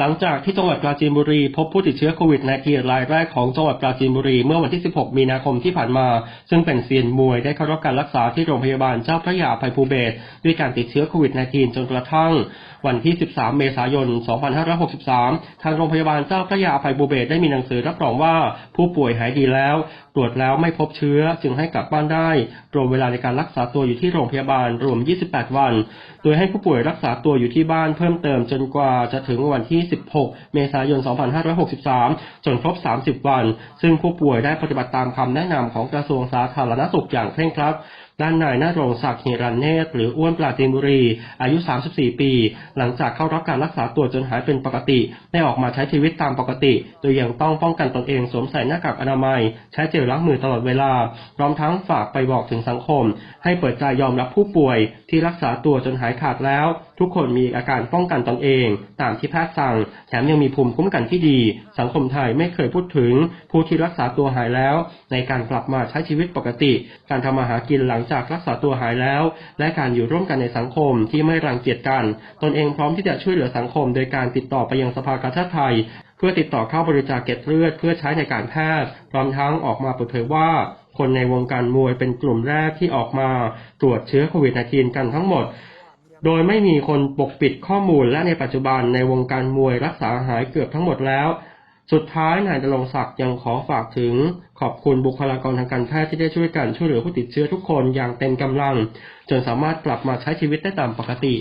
หลังจากที่จังหวัดปราจีนบุรีพบผู้ติดเชื้อโควิด -19 รายแรกของจังหวัดปราจีนบุรีเมื่อวันที่ 16 มีนาคมที่ผ่านมา ซึ่งเป็นเซียนมวยได้เข้ารับการรักษาที่โรงพยาบาลเจ้าพระยาภัยภูเบศด้วยการติดเชื้อโควิด -19 จนกระทั่ง วันที่ 13 เมษายน 2563 ทางโรงพยาบาลเจ้าพระยาภัยภูเบศได้มีหนังสือรับรองว่าผู้ป่วยหายดีแล้ว ตรวจแล้วไม่พบเชื้อจึงให้กลับบ้านได้รวมเวลาในการรักษาตัวอยู่ที่โรงพยาบาลรวม 28 วัน โดยให้ผู้ป่วยรักษาตัวอยู่ที่บ้านเพิ่มเติมจนกว่าจะถึงวันที่16 เมษายน 2563 จนครบ 30 วัน ซึ่งผู้ป่วยได้ปฏิบัติตามคำแนะนำของกระทรวงสาธารณสุขอย่างเคร่งครัด ด้านนายนารงศักดิ์เฮรันเนตรหรืออ้วนปราจีนบุรี อายุ 34 ปี หลังจากเข้ารับการรักษาตัวจนหายเป็นปกติ ได้ออกมาใช้ชีวิตตามปกติ โดยยังต้องป้องกันตนเองสวมใส่หน้ากากอนามัย ใช้เจลล้างมือตลอดเวลา พร้อมทั้งฝากไปบอกถึงสังคม ให้เปิดใจยอมรับผู้ป่วย ที่รักษาตัวจนหายขาดแล้ว ทุกคนมีอาการป้องกันตนเอง ตามที่แพทย์สั่ง แถมยังมีภูมิคุ้มกันที่ดี สังคมไทยไม่เคยพูดถึง ผู้ที่รักษาตัวหายแล้ว ในการกลับมาใช้ชีวิตปกติ การทำมาหากินหลังจากรักษาตัวหายแล้ว และการอยู่ร่วมกันในสังคมที่ไม่รังเกียจกัน ตนเองพร้อมที่จะช่วยเหลือสังคม โดยการติดต่อไปยังสภากาชาติไทย เพื่อติดต่อเข้าบริจาคเกล็ดเลือดเพื่อใช้ในการแพทย์พร้อมทั้งออกมาเปิดเผยว่าคนในวงการมวยเป็นกลุ่มแรกที่ออกมาตรวจเชื้อโควิด -19 กันทั้งหมด โดยไม่มีคนปกปิดข้อมูลและในปัจจุบันในวงการมวยรักษาหายเกือบทั้งหมดแล้ว สุดท้ายนายดลงศักดิ์ยังขอฝากถึงขอบคุณบุคลากรทางการแพทย์ที่ได้ช่วยกันช่วยเหลือผู้ติดเชื้อทุกคนอย่างเต็มกำลัง จนสามารถกลับมาใช้ชีวิตได้ตามปกติ